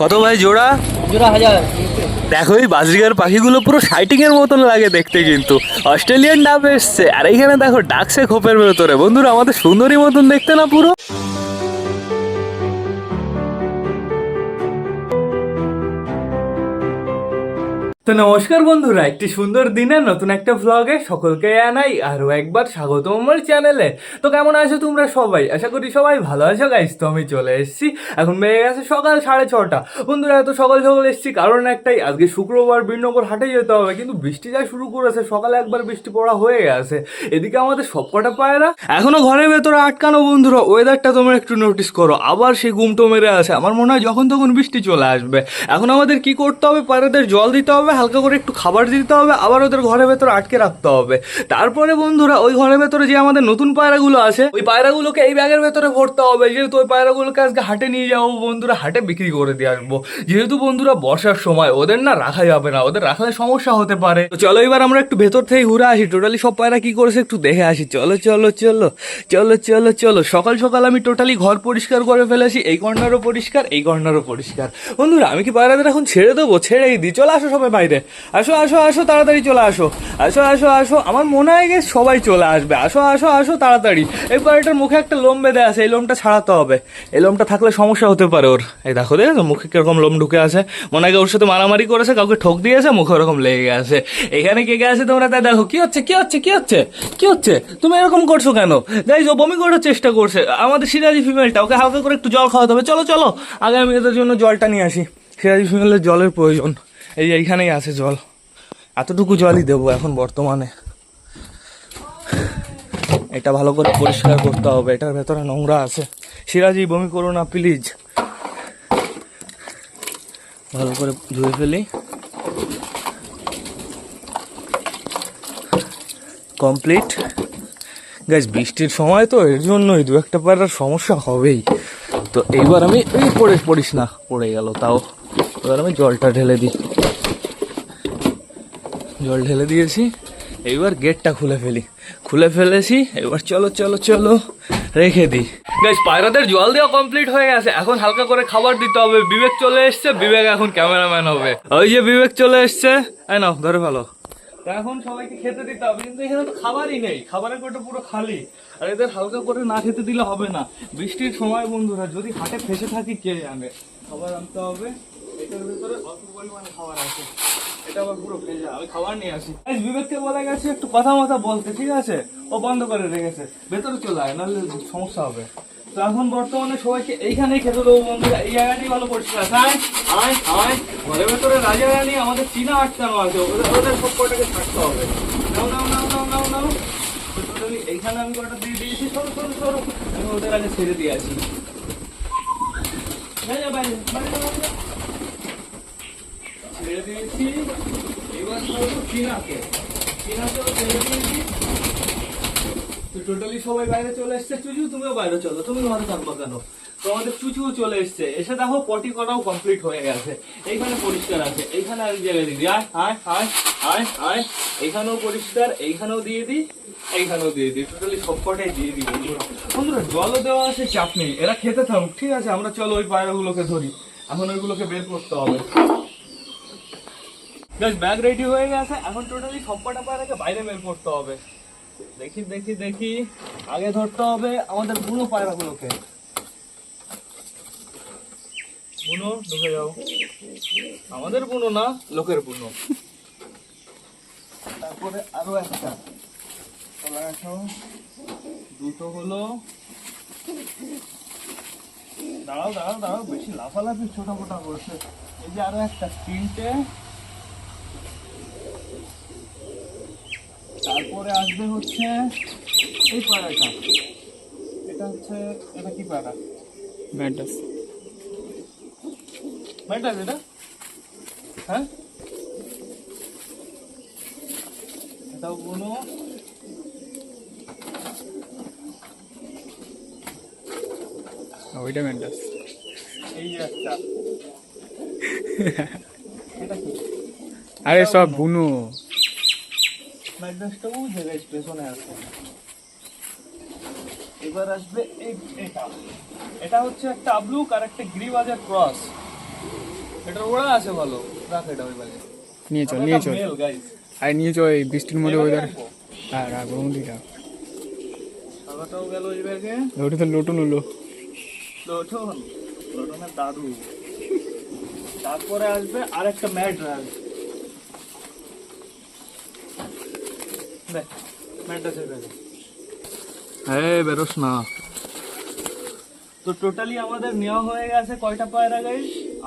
কত ভাই জোড়া? জোড়া হাজার। দেখো এই বাজরিগার পাখিগুলো পুরো সাইটিং এর মতন লাগে দেখতে কিন্তু। অস্ট্রেলিয়ান ডাব এসছে। আর এইখানে দেখো ডাকছে খোপের ভেতরে। বন্ধুরা আমাদের সুন্দরী মতন দেখতে না পুরো? তো নমস্কার বন্ধুরা, একটি সুন্দর দিনে নতুন একটা ভ্লগে সকলকে আনাই আরও একবার স্বাগত আমার চ্যানেলে তো কেমন আছো তোমরা সবাই? আশা করি সবাই ভালো আছো গাইস তো আমি চলে এসেছি। এখন বেড়ে গেছে সকাল সাড়ে ছটা। বন্ধুরা এত সকাল সকাল এসেছি, কারণ একটাই, আজকে শুক্রবার বীরনগর হাটে যেতে হবে, কিন্তু বৃষ্টি যা শুরু করেছে, সকালে একবার বৃষ্টি পড়া হয়ে গেছে। এদিকে আমাদের সবকটা পায়রা, এখনও ঘরের ভেতরে আটকানো বন্ধুরা ওয়েদারটা তোমরা একটু নোটিস করো। আবার সেই গুমটো মেরে আছে আমার মনে হয় যখন তখন বৃষ্টি চলে আসবে। এখন আমাদের কি করতে হবে? পায়রাদের জল দিতে হবে হালকা করে একটু খাবার দিতে হবে, আবার ওদের ঘরের ভেতরে আটকে রাখতে হবে। তারপরে বন্ধুরা, ওই ঘরের ভেতরে যে আমাদের নতুন পায়রাগুলো আছে, ওই পায়রাগুলোকে এই ব্যাগের ভেতরে ভরতে হবে। যেহেতু ওই পায়রাগুলোকে আজকে হাটে নিয়ে যাব, বন্ধুরা, হাটে বিক্রি করে দিয়ে আসব। যেহেতু বন্ধুরা, বর্ষার সময়, ওদের না রাখা যাবে না, ওদের রাখলে সমস্যা হতে পারে। তো চলো এবার আমরা একটু ভেতর থেকে ঘুরে আসি। টোটালি সব পায়রা কি করেছে একটু দেখে আসি। চলো চলো চলো চলো চলো চলো, সকাল সকাল আমি টোটালি ঘর পরিষ্কার করে ফেলেছি। এই কর্নারও পরিষ্কার, এই কর্নারও পরিষ্কার। বন্ধুরা, আমি কি পায়রাদের এখন ছেড়ে দেবো? ছেড়েই দিই। চলে আসো সবাই বাইরে। আসো আসো আসো, তাড়াতাড়ি চলে আসো। আসো আসো আসো, আমার মনে হয় গেছে সবাই চলে আসবে। আসো আসো আসো, তাড়াতাড়ি। এই পায়রাটার মুখে একটা লোম বেঁধে আছে, এই লোমটা ছাড়াতে হবে। এই লোমটা থাকলে সমস্যা হতে পারে ওর। এই দেখো দেখো মুখে কীরকম লোম ঢুকে আছে। মনে হয় ওর সাথে মারামারি করেছে, কাউকে ঠোক দিয়েছে, মুখে ওরকম লেগে গেছে। এখানে কে গেছে তোমরা? তাই দেখো, কি হচ্ছে কি হচ্ছে কি হচ্ছে কি হচ্ছে? তুমি এরকম করছ কেন? গাইজ ও বমি করার চেষ্টা করছে। আমাদের সিরাজি ফিমেলটা, ওকে হালকা করে একটু জল খাওয়াতে হবে। চলো চলো আগে আমি এদের জন্য জলটা নিয়ে আসি। সিরাজি ফিমেলের জলের প্রয়োজন। এই এইখানেই আছে জল। এতটুকু জলই দেবো এখন বর্তমানে। এটা ভালো করে পরিষ্কার করতে হবে, এটার ভেতরে নোংরা আছে। সিরাজি বমি করো না প্লিজ ভালো করে ধুয়ে ফেলি। কমপ্লিট। গাছ বৃষ্টির সময় তো এর জন্যই দু একটা পাড়ার সমস্যা হবেই। তো এইবার আমি এই পড়ে পড়িস না, পড়ে গেল তাও। এবার আমি জলটা ঢেলে দিই। জল ঢেলে দিয়েছি। এইবার গেটটা খুলে ফেলি। খুলে ফেলেছি এবার চলো চলো চলো রেখে দিই। গাইস পায়রাদের জল দেওয়া কমপ্লিট হয়ে গেছে। এখন হালকা করে খাবার দিতে হবে। বিবেক চলে এসছে বিবেক এখন ক্যামেরাম্যান হবে। ওই যে বিবেক চলে এসছে। এই নাও ধরে ভালো তা এখন সবাইকে খেতে দিতে হবে। কিন্তু এখানে তো খাবারই নেই। খাবারের কোটা পুরো খালি। আর এদের হালকা করে না খেতে দিলে হবে না। বৃষ্টির সময় বন্ধুরা যদি হাটে ফেসে থাকি কে জানে? খাবার আনতে হবে। চীনা আটকানো আছে। ওদের থাকতে হবে। এইখানে আমি ওদের আগে ছেড়ে দিয়ে আসি। বাইরে বাইরে বাইরে ছেড়ে দিয়েছি। এবার ছেড়ে দিয়েছি। টোটালি সবাই বাইরে চলে এসছে। চুচু, তুমিও বাইরে চলো। তুমি ঘরে থাকব কেন? তো আমাদের চুচুও চলে এসছে। এসে দেখো পটি করাও কমপ্লিট হয়ে গেছে। এইখানে পরিষ্কার আছে। এইখানে জায়গায় দিদি আয় আয় আয় আয় আয়। এইখানেও পরিষ্কার, এইখানেও দিয়ে দিই, এইখানেও দিয়ে দিই। টোটালি সব কটাই দিয়ে দিই বন্ধুরা, জলও দেওয়া আছে, চাপ নেই। এরা খেতে থাকুক। ঠিক আছে, আমরা চলো ওই পায়রাগুলোকে ধরি। এখন ওইগুলোকে বের করতে হবে। গাইস ব্যাগ রেডি হয়ে গেছে, এখন টোটালি সবকটা পায়রাকে বাইরে বের করতে হবে। দেখি দেখি দেখি, আগে ধরতে হবে আমাদের বুনো পায়রাগুলোকে। বুনো, ঢুকে যাও। আমাদের বুনো না, লোকের বুনো। তারপরে আরও একটা। দুটো হলো। দাঁড়াও দাঁড়াও দাঁড়াও, বেশি লাফালাফি ছোট মোটা করছে। এই যে আরও একটা, তিনটে। তারপরে আসবে হচ্ছে এই পাড়াটা। এটা হচ্ছে এটা কি পাড়া? ম্যাডাস ম্যাটার এটা? হ্যাঁ? এটাও কোনো ওইটা ম্যাডাস এই যে একটা। আরে সব বুনো। ম্যাড্রাসটা ও জায়গায় পেছনে আছে এবার আসবে এটা। এটা হচ্ছে একটা আবলুক আর একটা গ্রিবাজের ক্রস এটার ওরা আছে ভালো। রাখ এটা ওই বাজে নিয়ে চল নিয়ে চল। আর নিয়ে চল এই বৃষ্টির মধ্যে ওয়েদার রাখ ওর মধ্যেই রাখ সাদাটাও গেল এই ব্যাগে। ওটা তো লোটন হলো। লোটন। লোটনের দাদু। তারপরে আসবে আর একটা ম্যাট রাখ বেরোস না। তো টোটালি আমাদের নেওয়া হয়ে গেছে কয়টা পায়রা গাই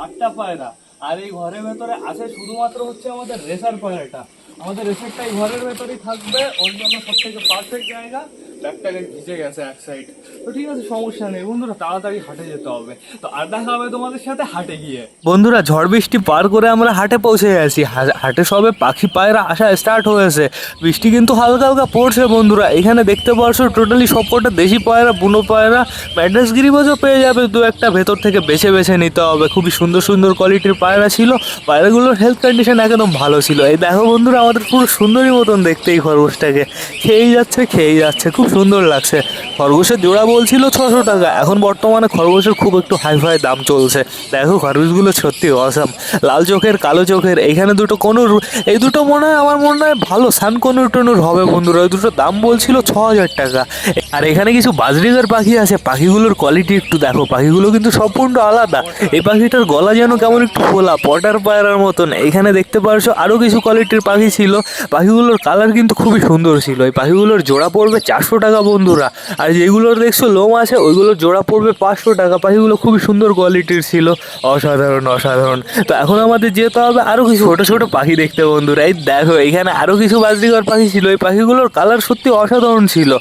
আটটা পায়রা। আর এই ঘরের ভেতরে আছে শুধুমাত্র হচ্ছে আমাদের রেসার পায়রাটা। আমাদের রেসারটা এই ঘরের ভেতরেই থাকবে। ওর জন্য সব থেকে পারফেক্ট জায়গা। ব্যাগটাকে ভিজে গেছে এক সাইড তো ঠিক আছে, সমস্যা নেই। বন্ধুরা, তাড়াতাড়ি হাটে যেতে হবে। তো আর দেখা হবে তোমাদের সাথে হাটে গিয়ে। বন্ধুরা, ঝড় বৃষ্টি পার করে আমরা হাটে পৌঁছে গেছি। হাটে সবে পাখি পায়রা আসা স্টার্ট হয়েছে। বৃষ্টি কিন্তু হালকা হালকা পড়ছে বন্ধুরা। এখানে দেখতে পারছ টোটালি সবকটা দেশি পায়রা, বুনো পায়রা। ম্যাড্রেস গিরিবাজও পেয়ে যাবে দু একটা ভেতর থেকে বেছে বেছে নিতে হবে। খুবই সুন্দর সুন্দর কোয়ালিটির পায়রা ছিল। পায়রাগুলোর হেলথ কন্ডিশন একদম ভালো ছিল। এই দেখো বন্ধুরা, আমাদের পুরো সুন্দরী মতন দেখতে এই খরগোশটাকে। খেয়েই যাচ্ছে খেয়েই যাচ্ছে। খুব সুন্দর লাগছে। খরগোশের জোড়া বলছিল ছশো টাকা। এখন বর্তমানে খরগোশের খুব একটু হাইফাই দাম চলছে। দেখো, খরগোশগুলো সত্যি অসাম লাল চোখের, কালো চোখের এইখানে দুটো কনুর এই দুটো মনে হয় আমার মনে হয় ভালো। সান কনুর টনুর হবে বন্ধুরা। ওই দুটো দাম বলছিল ছ হাজার টাকা। আর এখানে কিছু বাজরিগার পাখি আছে, পাখিগুলোর কোয়ালিটি একটু দেখো, পাখিগুলো কিন্তু সম্পূর্ণ আলাদা। এই পাখিটার গলা যেন কেমন একটু ফোলা, পটার পায়রার মতন। এখানে দেখতে পারছ আরও কিছু কোয়ালিটির পাখি ছিল। পাখিগুলোর কালার কিন্তু খুবই সুন্দর ছিল। এই পাখিগুলোর জোড়া পড়বে চারশো টাকা বন্ধুরা। আর যেগুলোর দেখছ লোম আছে, ওইগুলোর জোড়া পড়বে পাঁচশো টাকা। পাখিগুলো খুবই সুন্দর কোয়ালিটির ছিল। অসাধারণ অসাধারণ। তো এখন আমাদের যেতে হবে আরও কিছু ছোটো ছোটো পাখি দেখতে বন্ধুরা। এই দেখো, এখানে আরও কিছু বাজরিঘর পাখি ছিল। এই পাখিগুলোর কালার সত্যি অসাধারণ ছিল।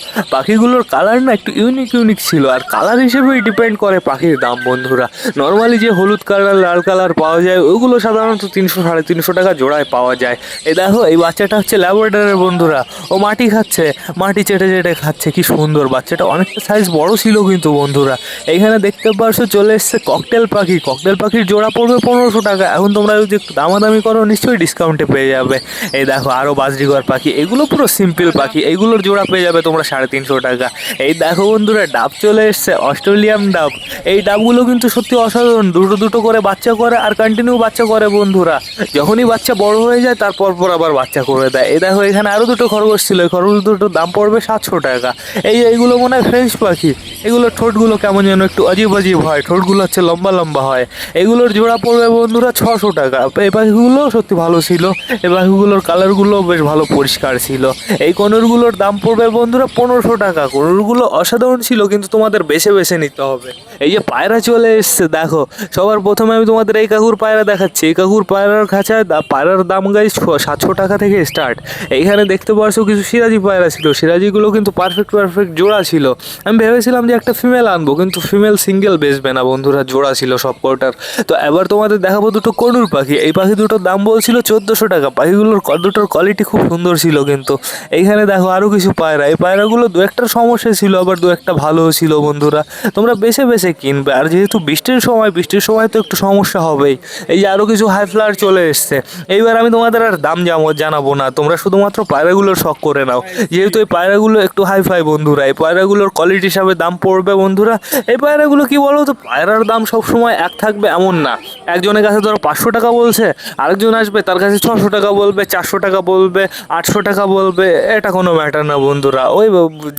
পাখিগুলোর কালার না একটু ইউনিক ইউনিক ছিল। আর কালার হিসেবেই ডিপেন্ড করে পাখির দাম, বন্ধুরা। নর্মালি যে হলুদ কালার লাল কালার পাওয়া যায় ওইগুলো সাধারণত তিনশো, সাড়ে তিনশো টাকা জোড়ায় পাওয়া যায়। এ দেখো, এই বাচ্চাটা হচ্ছে ল্যাবরেটরের বন্ধুরা। ও মাটি খাচ্ছে, মাটি চেটে চেটে খাচ্ছে, কি সুন্দর বাচ্চাটা। অনেকটা সাইজ বড় ছিল কিন্তু, বন্ধুরা। এইখানে দেখতে পারছ, চলে এসছে ককটেল পাখি। ককটেল পাখির জোড়া পড়বে পনেরোশো টাকা। এখন তোমরা যদি একটু দামাদামি করো, নিশ্চয়ই ডিসকাউন্টে পেয়ে যাবে। এই দেখো আরও বাজরিগর পাখি। এগুলো পুরো সিম্পল পাখি। এগুলোর জোড়া পেয়ে যাবে তোমরা সাড়ে তিনশো টাকা। এই দেখো বন্ধুরা, ডাব চলে এসছে, অস্ট্রেলিয়ান ডাব। এই ডাবগুলো কিন্তু সত্যি অসাধারণ, দুটো দুটো করে বাচ্চা করে আর কন্টিনিউ বাচ্চা করে বন্ধুরা। যখনই বাচ্চা বড় হয়ে যায়, তারপর পর আবার বাচ্চা করে দেয়। এই দেখো, এখানে আরও দুটো খরগোশ ছিল, এই খরগোশ দুটোর দাম পড়বে সাতশো টাকা। এই এইগুলো মনে হয় ফ্রেঞ্চ পাখি। এগুলোর ঠোঁটগুলো কেমন যেন একটু অজীব অজীব হয়, ঠোঁটগুলো হচ্ছে লম্বা লম্বা হয়। এগুলোর জোড়া পড়বে বন্ধুরা ছশো টাকা। এই পাখিগুলো সত্যি ভালো ছিল, এই পাখিগুলোর কালারগুলো বেশ ভালো পরিষ্কার ছিল। এই কনুরগুলোর দাম পড়বে বন্ধুরা পনেরোশো টাকা কনুরগুলো অসাধারণ ছিল, কিন্তু তোমাদের বেছে বেছে নিতে হবে। এই যে পায়রা চলে এসছে, দেখো, সবার প্রথমে আমি তোমাদের এই কাকুর পায়রা দেখাচ্ছি। এই কাকুর পায়রার খাঁচায় পায়রার দাম গাই সাতশো টাকা থেকে স্টার্ট এইখানে দেখতে পারছ কিছু সিরাজি পায়রা ছিল। সিরাজিগুলো কিন্তু পারফেক্ট পারফেক্ট জোড়া ছিল। আমি ভেবেছিলাম যে একটা ফিমেল আনব, কিন্তু ফিমেল সিঙ্গেল বেচবে না বন্ধুরা, জোড়া ছিল সব কটার তো এবার তোমাদের দেখাবো দুটো কনুর পাখি। এই পাখি দুটোর দাম বলছিল চোদ্দোশো টাকা। পাখিগুলোর দুটোর কোয়ালিটি খুব সুন্দর ছিল কিন্তু। এইখানে দেখো আরও কিছু পায়রা। এই পায়রাগুলো দু একটা সমস্যা ছিল, আবার দু একটা ভালোও ছিল বন্ধুরা। তোমরা বেছে বেছে কিনবে, আর যেহেতু বৃষ্টির সময় বৃষ্টির সময় তো একটু সমস্যা হবেই। এই যে আরও কিছু হাই ফ্লাওয়ার চলে এসছে। এইবার আমি তোমাদের আর দাম জানাব না। তোমরা শুধুমাত্র পায়রাগুলোর শখ করে নাও। যেহেতু এই পায়রাগুলো একটু হাই ফাই বন্ধুরা, এই পায়রাগুলোর কোয়ালিটি হিসাবে দাম পড়বে বন্ধুরা। এই পায়রাগুলো কি বলো তো পায়রার দাম সবসময় এক থাকবে এমন না। একজনের কাছে ধরো পাঁচশো টাকা বলছে, আরেকজন আসবে, তার কাছে ছশো টাকা বলবে, চারশো টাকা বলবে, আটশো টাকা বলবে, এটা কোনো ম্যাটার না বন্ধুরা। ওই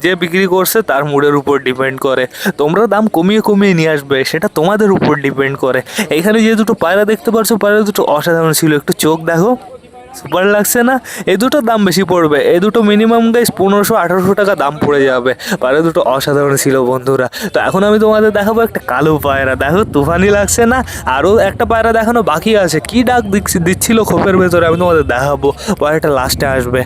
যে বিক্রি করছে, তার মুডের উপর ডিপেন্ড করে। তোমরা দাম কমিয়ে কমিয়ে নিয়ে আসবে, সেটা তোমাদের উপর ডিপেন্ড করে। এখানে যে দুটো পায়রা দেখতে পাচ্ছ পায়রা দুটো অসাধারণ ছিল। একটু চোখ দেখো সুপার লাগছে না? এই দুটোর দাম বেশি পড়বে। এই দুটো মিনিমাম গাইস পনেরোশো, আঠারোশো টাকা দাম পড়ে যাবে। পায়রা দুটো অসাধারণ ছিল বন্ধুরা। তো এখন আমি তোমাদের দেখাবো একটা কালো পায়রা। দেখো, তুফানি লাগছে না? আরও একটা পায়রা দেখানো বাকি আছে। কি ডাক দিচ্ছি- দিচ্ছিল খোপের ভেতরে আমি তোমাদের দেখাবো। পায়রাটা লাস্টে আসবে।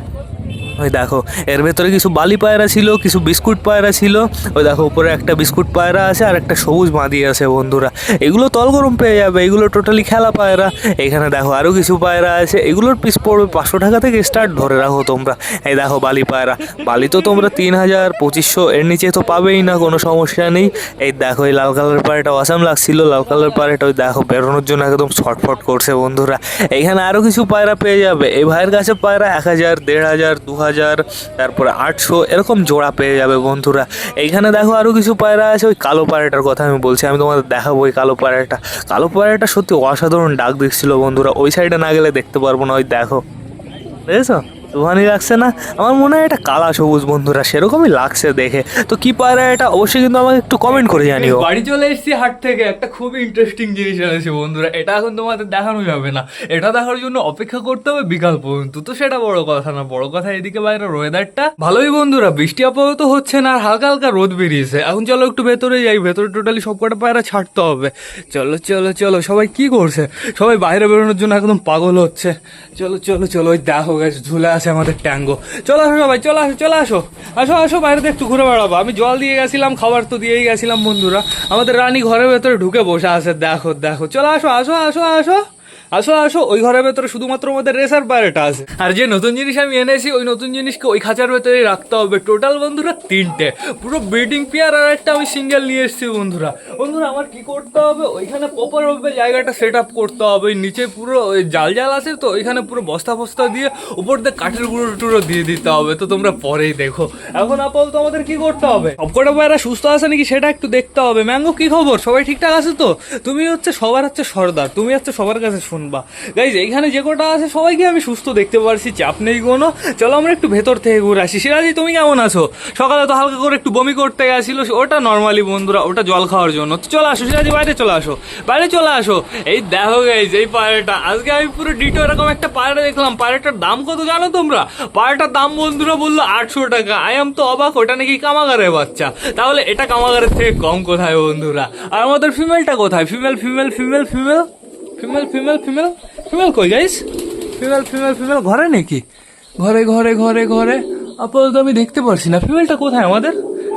ওই দেখো, এর ভেতরে কিছু বালি পায়রা ছিল, কিছু বিস্কুট পায়রা ছিল। ওই দেখো, উপরে একটা বিস্কুট পায়রা আছে আর একটা সবুজ বাঁধি আছে, বন্ধুরা। এগুলো তল গরম পেয়ে যাবে, এগুলো টোটালি খেলা পায়রা। এখানে দেখো আরও কিছু পায়রা আছে, এগুলোর পিস পড়বে পাঁচশো টাকা থেকে স্টার্ট ধরে রাখো তোমরা। এই দেখো, বালি পায়রা। বালি তো তোমরা তিন হাজার, পঁচিশশো, এর নিচে তো পাবেই না, কোনো সমস্যা নেই। এই দেখো, এই লাল কালার পায়রাটা অসাম লাগছিল, লাল কালার পায়রাটা ওই দেখো, বেরোনোর জন্য একদম ছটফট করছে, বন্ধুরা। এখানে আরও কিছু পায়রা পেয়ে যাবে। এই ভাইয়ের কাছে পায়রা এক হাজার, দেড় হাজার, দু হাজার, তারপরে আটশো, এরকম জোড়া পেয়ে যাবে বন্ধুরা। এইখানে দেখো আরও কিছু পায়রা আছে, ওই কালো পায়রাটার কথা আমি বলছি, আমি তোমাদের দেখাবো ওই কালো পায়রাটা। কালো পায়রাটা সত্যি অসাধারণ ডাক দিচ্ছিল বন্ধুরা, ওই সাইডে না গেলে দেখতে পারব না, ওই দেখো। বুঝেছ? সুহানি লাগছে না? আমার মনে হয় এটা কালা সবুজ বন্ধুরা, সেরকমই লাগছে দেখে। তো কি পায়রা এটা? অবশ্যই কিন্তু আমাকে একটু কমেন্ট করে জানিও। বাড়ি চলে এসেছি হাট থেকে। একটা খুবই ইন্টারেস্টিং জিনিস এনেছে বন্ধুরা। এটা এখন তোমাদের দেখানো যাবে না। এটা দেখার জন্য অপেক্ষা করতে হবে বিকাল পর্যন্ত। তো সেটা বড় কথা না। বড় কথা এদিকে বাইরে ওয়েদারটা ভালোই বন্ধুরা। বৃষ্টি আপাতত হচ্ছে না, আর হালকা হালকা রোদ বেরিয়েছে। এখন চলো একটু ভেতরে যাই। ভেতরে টোটালি সব কটা পায়রা ছাড়তে হবে। চলো চলো চলো। সবাই কি করছে? সবাই বাইরে বেরোনোর জন্য একদম পাগল হচ্ছে। চলো চলো চলো। ওই দেখো গেছে ঝুলে আছে আমাদের ট্যাঙ্গো। চলে আসো সবাই, চলে আসো চলে আসো। আসো আসো, বাইরে একটু ঘুরে বেড়াবো। আমি জল দিয়ে গেছিলাম, খাবার তো দিয়েই গেছিলাম বন্ধুরা। আমাদের রানী ঘরের ভেতরে ঢুকে বসে আছে, দেখো দেখো। চলো আসো আসো আসো আসো। আসো আসো, ওই ঘরের ভেতরে শুধুমাত্র আমাদের রেসার পায়রাটা আছে। আর যে নতুন জিনিস আমি এনেছি, ওই নতুন জিনিসকে ওই খাঁচার ভেতরে রাখতে হবে। টোটাল বন্ধুরা, তিনটে। পুরো ব্রিডিং পেয়ার আর একটা আমি সিঙ্গেল নিয়ে এসেছি বন্ধুরা। বন্ধুরা, আমার কি করতে হবে? ওইখানে প্রপার ভাবে জায়গাটা সেট আপ করতে হবে। নিচে পুরো জাল জাল আছে তো, ওইখানে পুরো বস্তা ফস্তা দিয়ে উপর দিয়ে কাঠের গুঁড়ো টুড়ো দিয়ে দিতে হবে। তো তোমরা পরেই দেখো। এখন আপাতত আমাদের কি করতে হবে? সবকটা পায়রা সুস্থ আছে নাকি সেটা একটু দেখতে হবে। ম্যাঙ্গো, কি খবর? সবাই ঠিকঠাক আছে তো? তুমি হচ্ছে সবার হচ্ছে সর্দার। তুমি হচ্ছে সবার কাছে শুনবা গাইজ এইখানে যে কটা আছে, সবাইকে আমি সুস্থ দেখতে পারছি, চাপ নেই কোনো। চলো আমরা একটু ভেতর থেকে ঘুরে আসি। সিরাজি তুমি কেমন আছো? সকালে তো হালকা করে একটু বমি করতে গেছিল। ওটা নর্মালি বন্ধুরা, ওটা জল খাওয়ার জন্য। তো চলে আসো সিরাজি বাইরে চলে আসো। বাইরে চলে আসো। এই দেখো গাইজ এই পায়রাটা আজকে আমি পুরো ডিটো এরকম একটা পায়রা দেখলাম। পায়রাটার দাম কত জানো তোমরা? পায়রাটার দাম বন্ধুরা বলল আটশো টাকা। আই এম তো অবাক, ওটা নাকি কামাগারের বাচ্চা। তাহলে এটা কামাগারের থেকে কম কোথায় বন্ধুরা? আর আমাদের ফিমেলটা কোথায়? Female female female female female female female female কই গাইস ফিমেল ফিমেল ফিমেল ঘরে নাকি? ঘরে ঘরে ঘরে ঘরে। আপাতত আমি দেখতে পারছি না। ফিমেলটা কোথায় আমাদের?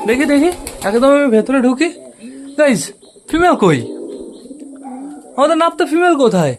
দেখি দেখি। একদম আমি ভেতরে ঢুকি। গাইস ফিমেল কই? আমাদের নাপ তো ফিমেল কোথায়?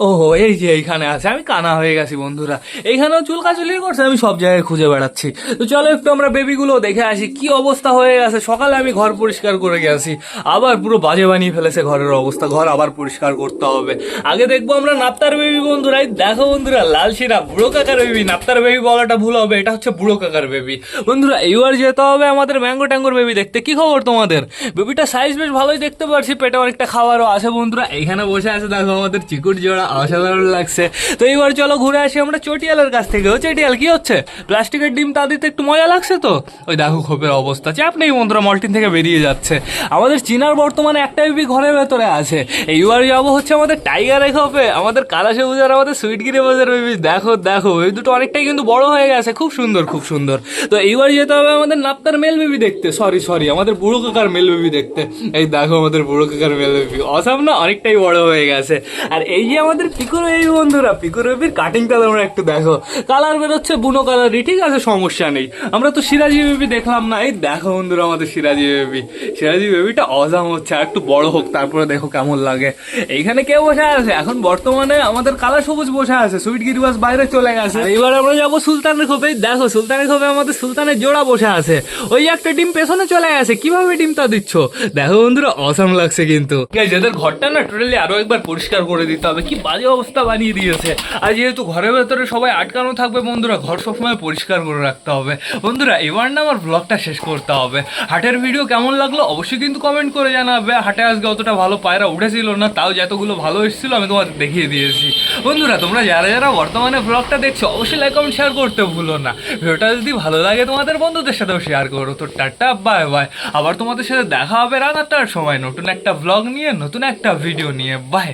ওহো, এই যে এইখানে আছে। আমি কানা হয়ে গেছি, বন্ধুরা। এইখানেও চুল কাচুলি করছে, আমি সব জায়গায় খুঁজে বেড়াচ্ছি। তো চলো একটু আমরা বেবিগুলো দেখে আসি, কি অবস্থা হয়ে গেছে। সকালে আমি ঘর পরিষ্কার করে গেছি আবার পুরো বাজে বানিয়ে ফেলেছে ঘরের অবস্থা। ঘর আবার পরিষ্কার করতে হবে। আগে দেখব আমরা নাপ্তার বেবি, বন্ধুরা। এই দেখো, বন্ধুরা, লাল শিরা, বুড়ো কাকার বেবি। নাপ্তার বেবি বলাটা ভুল হবে, এটা হচ্ছে বুড়ো কাকার বেবি। বন্ধুরা, এইবার যেতে হবে আমাদের ম্যাঙ্গো ট্যাঙ্গোর বেবি দেখতে। কি খবর তোমাদের? বেবিটা সাইজ বেশ ভালোই দেখতে পারছি, পেটে অনেকটা খাবারও আছে, বন্ধুরা। এইখানে বসে আছে, দেখো, আমাদের চিকুট জোড়া। অসাধারণ লাগছে। তো এইবার চলো ঘুরে আসি আমরা চটিয়ালের কাছ থেকে। ও চটিয়াল, কি হচ্ছে? প্লাস্টিকের ডিম তা দিতে একটু মজা লাগছে তো? ওই দেখো খোপের অবস্থা, চাপ নেই বন্ধুরা, মল্টিন থেকে বেরিয়ে যাচ্ছে। আমাদের চীনার বর্তমানে একটা বেবি ঘরের ভেতরে আছে। এইবার যাব হচ্ছে আমাদের টাইগারের খোপে, আমাদের কালা সবুজ আর আমাদের সুইটগিরি বাজার বেবি। দেখো দেখো, এই দুটো অনেকটাই কিন্তু বড় হয়ে গেছে, খুব সুন্দর খুব সুন্দর। তো এইবার যেতে হবে আমাদের নাপ্তার মেল বেবি দেখতে। সরি সরি আমাদের বুড়ো কাকার মেল বেবি দেখতে। এই দেখো আমাদের বুড়ো কাকার মেল বেবি। অসাম না, অনেকটাই বড় হয়ে গেছে। আর এই যে আমাদের পিকুর বেবি বন্ধুরা পিকুর বেবির কাটিংটা তোমরা একটু দেখো। কালার বেরোচ্ছে বুনো কালারই ঠিক আছে সমস্যা নেই। আমরা তো সিরাজি বেবি দেখলাম না এই দেখো বন্ধুরা আমাদের সিরাজি বেবি। সিরাজি বেবিটা অজাম হচ্ছে আর একটু বড় হোক তারপরে দেখো কেমন লাগে। এইখানে কে বসে আছে? এখন বর্তমানে আমাদের কালা সবুজ বসে আছে সুইট গিরিবাস বাইরে চলে গেছে। এবার আমরা যাব সুলতানের খোপে। দেখো সুলতানের খোপে আমাদের সুলতানের জোড়া বসে আছে। ওই একটা ডিম পেছনে চলে গেছে কীভাবে ডিমটা দিচ্ছ? দেখো বন্ধুরা অসাম লাগছে কিন্তু। যাদের ঘরটা না টোটালি আরও একবার পরিষ্কার করে দিতে হবে। কি বাজে অবস্থা বানিয়ে দিয়েছে। আর যেহেতু ঘরের ভেতরে সবাই আটকানো থাকবে, বন্ধুরা, ঘর সবসময় পরিষ্কার করে রাখতে হবে। বন্ধুরা, এবার না আমার ব্লগটা শেষ করতে হবে। হাটের ভিডিও কেমন লাগল অবশ্যই কিন্তু কমেন্ট করে জানাবে। হাটে আজকে অতটা ভালো পায়রা উঠেছিল না, তাও যতগুলো ভালো এসেছিল আমি তোমাদের দেখিয়ে দিয়েছি। বন্ধুরা, তোমরা যারা যারা বর্তমানে ব্লগটা দেখছ, অবশ্যই লাইক কমেন্ট শেয়ার করতে ভুলো না। ভিডিওটা যদি ভালো লাগে তোমাদের বন্ধুদের সাথেও শেয়ার করো। তো টাটা বাই বাই আবার তোমাদের সাথে দেখা হবে রাত আটটার সময় নতুন একটা ব্লগ নিয়ে, নতুন একটা ভিডিও নিয়ে। বাই